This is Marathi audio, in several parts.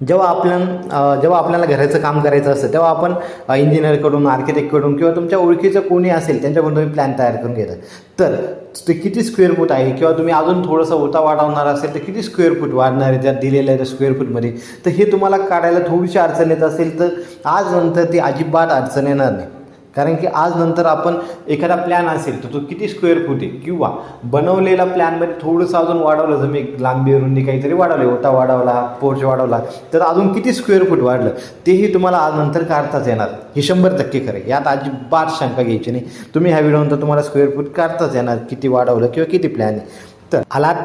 जेव्हा आपण जेव्हा आपल्याला घराचं काम करायचं असतं तेव्हा आपण इंजिनियरकडून आर्किटेक्टकडून किंवा तुमच्या ओळखीचं कोणी असेल त्यांच्याकडून तुम्ही प्लॅन तयार करून घेता. तर ते किती स्क्वेअर फूट आहे? किंवा तुम्ही अजून थोडंसं ओटा वाढवणार असेल तर किती स्क्वेअर फूट वाढणार आहे त्यात दिलेलं आहे त्या स्क्वेअर फूटमध्ये तर हे तुम्हाला काढायला थोडीशी अडचण येत असेल तर आज नंतर ती अजिबात अडचण येणार नाही. कारण की आज नंतर आपण एखादा प्लॅन असेल तर तो किती स्क्वेअर फूट आहे किंवा बनवलेला प्लॅनमध्ये थोडंसं अजून वाढवलं जर मी लांबी रुंदी काहीतरी वाढवले ओटा वाढवला पोर्च वाढवला तर अजून किती स्क्वेअर फूट वाढलं तेही तुम्हाला आज नंतर काढताच येणार. हे शंभर टक्के खरं यात अजिबात शंका घ्यायची नाही. तुम्ही ह्या व्हिडिओनंतर तुम्हाला स्क्वेअर फूट काढताच येणार किती वाढवलं किंवा किती प्लॅन आहे. तर आलात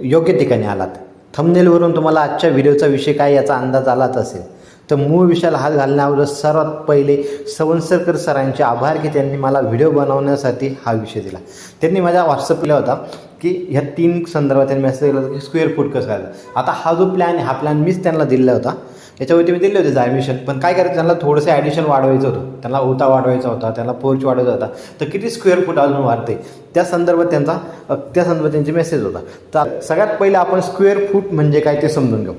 योग्य ठिकाणी आलात थंबनेलवरून तुम्हाला आजच्या व्हिडिओचा विषय काय याचा अंदाज आलाच असेल. तर मूळ विषयाला हात घालण्याअगोदर सर्वात पहिले सवंसरकर सरांचे आभार की त्यांनी मला व्हिडिओ बनवण्यासाठी हा विषय दिला. त्यांनी माझ्या व्हॉट्सअप केला होता की ह्या तीन संदर्भात त्यांनी मेसेज दिला होता की स्क्वेअर फूट कसं करायचं. आता हा जो प्लॅन आहे हा प्लॅन मीच त्यांना दिला होता. याच्यावरती मी दिले होते ॲडमिशन पण काय करायचं त्यांना थोडंसं ॲडिशन वाढवायचं होतं. त्यांना ओता वाढवायचा होता त्यांना पोर्च वाढवायचा होता. तर किती स्क्वेअर फूट अजून वाढते? त्या संदर्भात त्यांचा त्या संदर्भात त्यांचे मेसेज होता. तर सगळ्यात पहिले आपण स्क्वेअर फूट म्हणजे काय ते समजून घेऊ.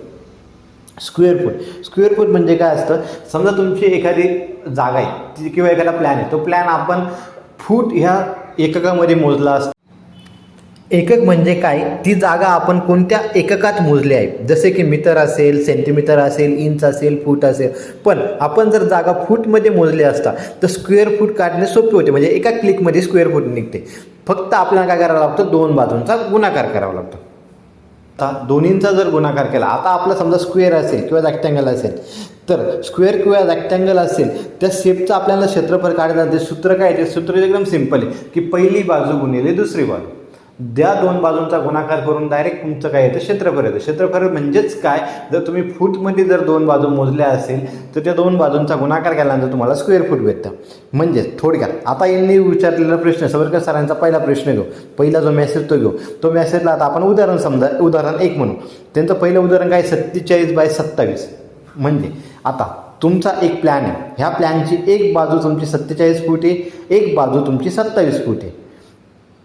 स्क्वेअर फूट स्क्वेअर फूट म्हणजे काय असतं? समजा तुमची एखादी जागा आहे ती किंवा एखादा प्लॅन आहे तो प्लॅन आपण फूट ह्या एककामध्ये मोजला असतो. एकक म्हणजे काय? ती जागा आपण कोणत्या एककात मोजली आहे? जसे की मीटर असेल सेंटीमीटर असेल इंच असेल फूट असेल. पण आपण जर जागा फूटमध्ये मोजली असता तर स्क्वेअर फूट काढणे सोपे होते. म्हणजे एका क्लिकमध्ये स्क्वेअर फूट निघते. फक्त आपल्याला काय करावं लागतं? दोन बाजूंचा गुणाकार करावा लागतो. आता दोन्हींचा जर गुणाकार केला आता आपला समजा स्क्वेअर असेल किंवा रॅक्टँगल असेल तर स्क्वेअर किंवा रॅक्टँगल असेल त्या शेपचं आपल्याला क्षेत्रफळ काढायचं ते सूत्र काय ते सूत्र एकदम सिंपल आहे की पहिली बाजू गुणिले दुसरी बाजू. द्या दोन बाजूंचा गुणाकार करून डायरेक्ट तुमचं काय येतं क्षेत्रफळ येतं क्षेत्रफळ म्हणजेच काय? जर तुम्ही फूटमध्ये जर दोन बाजू मोजल्या असेल तर त्या दोन बाजूंचा गुणाकार केल्यानंतर तुम्हाला स्क्वेअर फूट भेटतं. म्हणजेच थोडक्यात आता यांनी विचारलेला प्रश्न सवरकर सरांचा पहिला प्रश्न घेऊ पहिला जो मेसेज तो घेऊ. तो मेसेजला आता आपण उदाहरण समजा उदाहरण एक म्हणू. त्यांचं पहिलं उदाहरण काय? सत्तेचाळीस बाय सत्तावीस. म्हणजे आता तुमचा एक प्लॅन आहे. ह्या प्लॅनची एक बाजू तुमची सत्तेचाळीस फूट आहे एक बाजू तुमची सत्तावीस फूट आहे.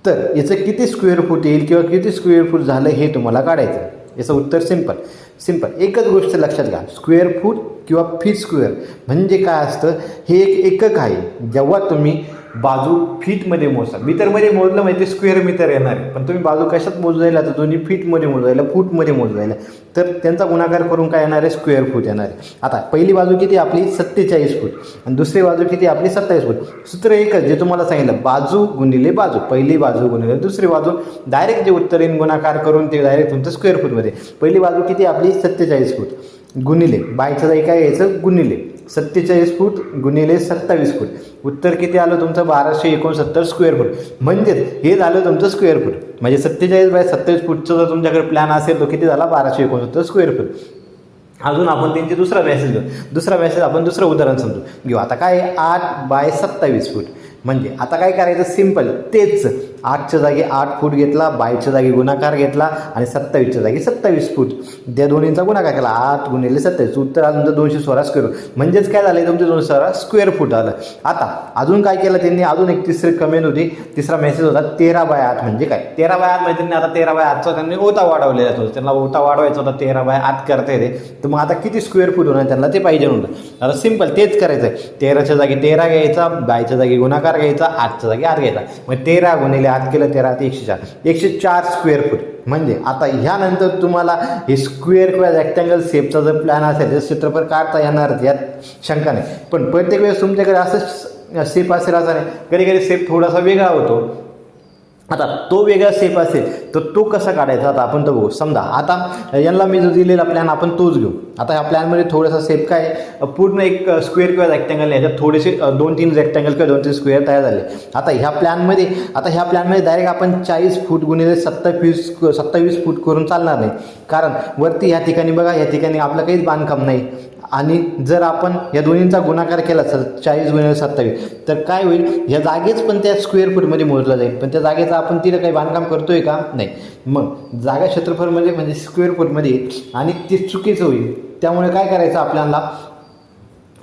तर याचं किती स्क्वेअर फूट येईल किंवा किती स्क्वेअर फूट झालं हे तुम्हाला काढायचं याचं उत्तर सिंपल सिंपल एकच गोष्ट लक्षात घ्या. स्क्वेअर फूट किंवा फीट स्क्वेअर म्हणजे काय असतं? हे एक एकक आहे. जेव्हा तुम्ही बाजू फीटमध्ये मोजता. मीटरमध्ये मोजलं म्हणजे स्क्वेअर मीटर येणार आहे. पण तुम्ही बाजू कशात मोजायला तर दोन्ही फीटमध्ये मोजायला फूटमध्ये मोजायला तर त्यांचा गुणाकार करून काय येणार आहे? स्क्वेअर फूट येणार आहे. आता पहिली बाजू किती? आपली सत्तेचाळीस फूट आणि दुसरी बाजू किती? आपली सत्तावीस फूट सूत्र एकच जे तुम्हाला सांगितलं. बाजू गुणिले बाजू. पहिली बाजू गुणिले दुसरी बाजू. डायरेक्ट जे उत्तरेन गुणाकार करून ते डायरेक्ट तुमचं स्क्वेअर फूटमध्ये पहिली बाजू किती? आपली सत्तेचाळीस फूट. गुणिले बायचं जाई काय यायचं? गुणिले. सत्तेचाळीस फूट गुणिले सत्तावीस फूट. उत्तर किती आलं तुमचं? बाराशे एकोणसत्तर स्क्वेअर फूट म्हणजेच हे झालं तुमचं स्क्वेअर फूट म्हणजे सत्तेचाळीस बाय सत्तावीस फूटचा जर तुमच्याकडे प्लॅन असेल तो किती झाला? बाराशे एकोणसत्तर स्क्वेअर फूट अजून आपण त्यांची दुसरा मॅसेज घेऊ दुसरा मॅसेज आपण दुसरं उदाहरण समजू. घेऊ. आता काय? आहे? आठ बाय सत्तावीस फूट. म्हणजे आता काय करायचं? सिंपल तेच. आठच्या जागी आठ फूट घेतला बायच्या जागी गुणाकार घेतला आणि सत्तावीसच्या जागी सत्तावीस फूट. त्या दोन्हींचा गुणाकार केला. आठ गुणिले सत्तावीस. उत्तर आलं तुमचं दोनशे सोळा स्क्वेअर म्हणजेच काय झालं तुमचं दोनशे सोळा स्क्वेअर फूट आलं. आता अजून काय केलं त्यांनी? अजून एक तिसरी कमेंट होती. तिसरा मेसेज होता तेरा बाय आठ म्हणजे काय? तेरा बाय आठ म्हणजे त्यांनी आता तेरा बाय आठचा त्यांनी ओता वाढवलेला होता त्यांना ओता वाढवायचा होता तेरा बाय आठ करता येते. तर मग आता किती स्क्वेअर फूट होणार त्यांना ते पाहिजे होतं आता सिंपल तेच करायचं आहे तेराच्या जागी तेरा घ्यायचा बायच्या जागी गुणाकार घ्यायचा आठच्या जागी आठ घ्यायचा. मग तेरा गुणिले आठ केलं तेरा ते एकशे चार. एकशे चार स्क्वेअर फूट म्हणजे आता ह्यानंतर तुम्हाला हे स्क्वेअर किंवा रेक्टँगल सेपचा जर प्लॅन असेल तर क्षेत्रफळ काढता येणार यात शंका नाही. पण प्रत्येक वेळेस तुमच्याकडे असं सेप असेल असं नाही. कधी कधी सेप थोडासा वेगळा होतो. आता तो वेगळा सेप असेल तर तो कसा काढायचा? आता आपण तो बघू. समजा आता यांना मी जो दिलेला प्लॅन आपण तोच घेऊ. आता ह्या प्लॅनमध्ये थोडासा सेप काय पूर्ण एक स्क्वेअर किंवा रेक्टँगल याच्यात थोडेसे दोन तीन रेक्टँगल किंवा दोन तीन स्क्वेअर तयार झाले. आता ह्या प्लॅनमध्ये आता ह्या प्लॅनमध्ये डायरेक्ट आपण चाळीस फूट गुणिले सत्तावीस सत्तावीस फूट करून चालणार नाही. कारण वरती ह्या ठिकाणी बघा ह्या ठिकाणी आपलं काहीच बांधकाम नाही. आणि जर आपण या दोन्हींचा गुणाकार केला सर चाळीस गुणिले सत्तावीस तर काय होईल? या जागेच पण त्या स्क्वेअर फूटमध्ये मोजला जाईल. पण त्या जागेचा आपण तिथं काही बांधकाम करतोय का? नाही. मग जागा क्षेत्रफळमध्ये म्हणजे स्क्वेअर फूटमध्ये येईल आणि ते चुकीचं होईल. त्यामुळे काय करायचं आपल्याला?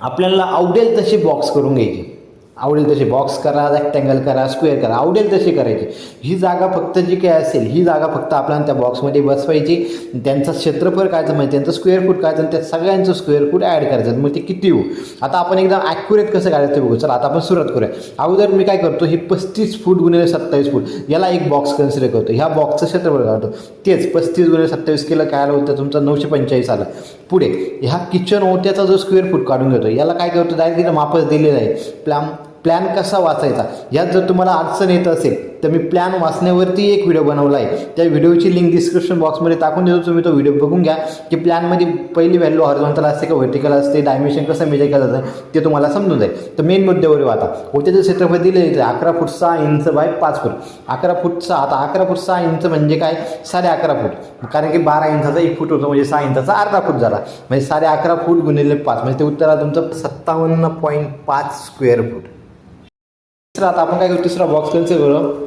आपल्याला आवडेल तशी बॉक्स करून घ्यायची. आवडेल तसे बॉक्स करा रेक्टँगल करा स्क्वेअर करा आवडेल तशी करायची. ही जागा फक्त जी काही असेल ही जागा फक्त आपल्याला त्या बॉक्समध्ये बसवायची. त्यांचं क्षेत्रफळ कायचं म्हणजे त्यांचं स्क्वेअर फूट कायचं आणि त्या सगळ्यांचं स्क्वेअर फूट ॲड करायचं. मग ते किती होऊ? आता आपण एकदम ॲक्युरेट कसं काढायचं ते बघू. चला आता आपण सुरुवात करूया. अगोदर मी काय करतो ही पस्तीस फूट गुणिले सत्तावीस फूट याला एक बॉक्स कन्सिडर करतो. ह्या बॉक्सचं क्षेत्रफळ काढतो. तेच पस्तीस गुणिले सत्तावीस केलं काय आलं? होतं तुमचं नऊशे पंचेचाळीस आलं. पुढे ह्या किचन ओट्याचा जो स्क्वेअर फूट काढून घेतो याला काय करतो? डायरेक्ट तिथं मापच दिलेलं आहे. प्लॅम प्लॅन कसा वाचायचा? यात जर तुम्हाला अडचण येत असेल तर मी प्लॅन वाचण्यावरती एक व्हिडिओ बनवला आहे त्या व्हिडिओची लिंक डिस्क्रिप्शन बॉक्समध्ये टाकून देतो तुम्ही तो व्हिडिओ बघून घ्या. की प्लॅनमध्ये पहिली व्हॅल्यू हॉर्झॉन्टल असते का व्हर्टिकल असते डायमेन्शन कसं मेजर केलं जातं ते तुम्हाला समजून जाईल. तर मेन मुद्द्यावर आता ओट्याचं क्षेत्रफळ दिले अकरा फूट सहा इंच बाय पाच फूट. अकरा फूट सहा आता अकरा फूट सहा इंच म्हणजे काय? साडे अकरा फूट. कारण की बारा इंचाचा एक फूट होतो म्हणजे सहा इंचाचा अर्धा फूट झाला. म्हणजे साडे अकरा फूट गुणिले पाच. म्हणजे ते उत्तर तुमचं सत्तावन्न पॉईंट पाच स्क्वेअर फूट. तिसरा आता आपण काय करू? तिसरा बॉक्स कन्सिडर करू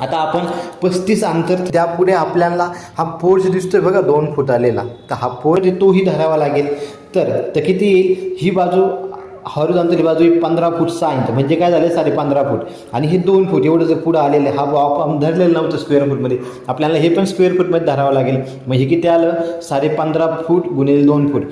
आता आपण पस्तीस अंतर त्यापुढे आपल्याला हा पोर्च दिसतोय बघा दोन फूट आलेला. तर हा पोर्च तोही धरावा लागेल. तर तर किती येईल? ही बाजू हॉरिझॉन्टल बाजू ही पंधरा फूट सहा इंच. म्हणजे काय झाले साडे पंधरा फूट. आणि हे दोन फूट एवढं जर पुढं आलेलं हा बॉ- आपण धरलेलं नव्हतं स्क्वेअर फूटमध्ये आपल्याला हे पण स्क्वेअर फूटमध्ये धरावं लागेल. मग हे किती आलं? साडे पंधरा फूट गुणिले दोन फूट.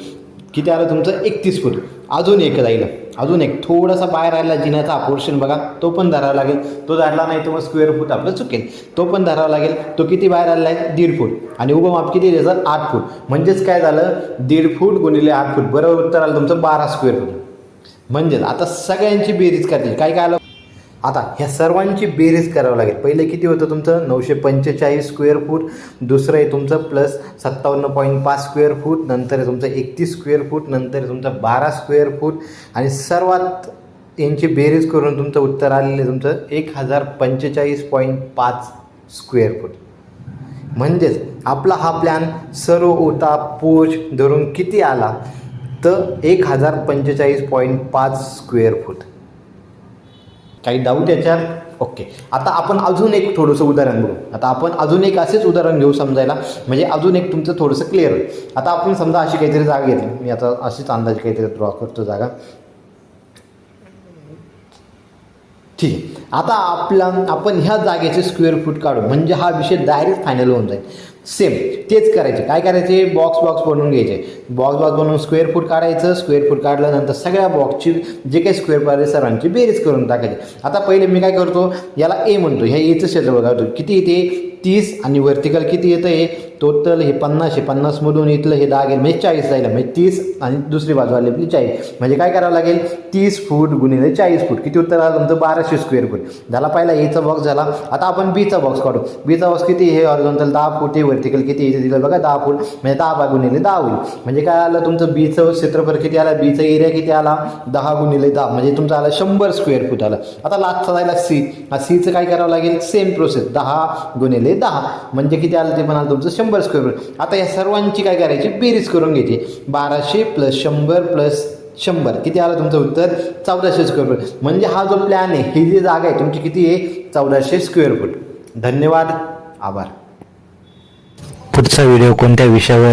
किती आलं? तुमचं एकतीस फूट. अजून एक राहिलं. अजून एक थोडासा बाहेर राहिला जिन्याचा हा पोर्शन बघा तो पण धरावा लागेल. तो धरला नाही तर मग स्क्वेअर फूट आपलं चुकेल. तो पण धरावा लागेल. तो किती बाहेर आलेला आहे? दीड फूट आणि उभं माप किती द्यायचं आठ फूट म्हणजेच काय झालं? दीड फूट गुणिले आठ फूट बरोबर उत्तर आलं तुमचं बारा स्क्वेअर फूट म्हणजेच आता सगळ्यांची बेरीज करतील. काय काय आलं? आता ह्या सर्वांची बेरीज करावं लागेल. पहिले किती होतं तुमचं? नऊशे पंचेचाळीस स्क्वेअर फूट दुसरं आहे तुमचं प्लस सत्तावन्न पॉईंट पाच स्क्वेअर फूट नंतर आहे तुमचं एकतीस स्क्वेअर फूट नंतर आहे तुमचं बारा स्क्वेअर फूट आणि सर्वात यांची बेरीज करून तुमचं उत्तर आलेलं आहे तुमचं एक हजार पंचेचाळीस पॉईंट पाच स्क्वेअर फूट म्हणजेच आपला हा प्लॅन सर्व ओता पोच धरून किती आला? तर एक हजार पंचेचाळीस पॉईंट पाच स्क्वेअर फूट काही डाऊट याच्यात? ओके आता आपण अजून एक थोडंसं उदाहरण बघू. आता आपण अजून एक असेच उदाहरण घेऊ समजायला. म्हणजे अजून एक तुमचं थोडंसं क्लिअर होईल. आता आपण समजा अशी काहीतरी जागा घेतली. मी आता अशीच अंदाज काहीतरी ड्रॉ करतो जागा. ठीक आहे. आता आपला आपण ह्या जागेचे स्क्वेअर फूट काढू. म्हणजे हा विषय डायरेक्ट फायनल होऊन जाईल. सेम तेच करायचे. काय करायचे? बॉक्स बॉक्स बनवून घ्यायचे. बॉक्स बॉक्स बनवून स्क्वेअर फूट काढायचं. स्क्वेअर फूट काढल्यानंतर सगळ्या बॉक्सची जे काही स्क्वेअर फूट आहे सर्वांची बेरीज करून टाकायची. आता पहिले मी काय करतो? याला ए म्हणतो. ह्या एचं क्षेत्र काढतो किती येते तीस आणि वर्टिकल किती येतं हे टोटल हे पन्नास हे पन्नासमधून इथलं हे दहा गेलं. म्हणजे चाळीस जायला. म्हणजे तीस आणि दुसरी बाजू आली आपली चाळीस. म्हणजे काय करावं लागेल? तीस फूट गुणिले चाळीस फूट. किती उत्तर आलं तुमचं बाराशे स्क्वेअर फूट झाला पहिला एचा बॉक्स झाला. आता आपण बीचा बॉक्स काढू. बीचा बॉक्स किती? हे हॉरिझॉन्टल दहा फूट हे वर्टिकल किती? हे दिलं बघा दहा फूट. म्हणजे दहा बा गुणिले दहा होईल. म्हणजे काय आलं? तुमचं बीचं क्षेत्रफळ किती आला? बीचा एरिया किती आला? दहा गुणिले दहा. म्हणजे तुमचं आलं शंभर स्क्वेअर फूट आलं. आता लास्टचा जायला सी सीचं काय करावं लागेल? सेम प्रोसेस दहा गुणिले दहा. म्हणजे किती आलं ते पण आलं तुमचं? शंभर. स्क्वेअर फूट आता या सर्वांची काय करायची? बेरीज करून घ्यायची. बाराशे प्लस शंभर प्लस शंभर. किती आलं तुमचं उत्तर? चौदाशे स्क्वेअर फूट म्हणजे हा जो प्लॅन आहे ही जी जागा आहे तुमची किती आहे? चौदाशे स्क्वेअर फूट धन्यवाद. आभार. पुढचा व्हिडिओ कोणत्या विषयावर?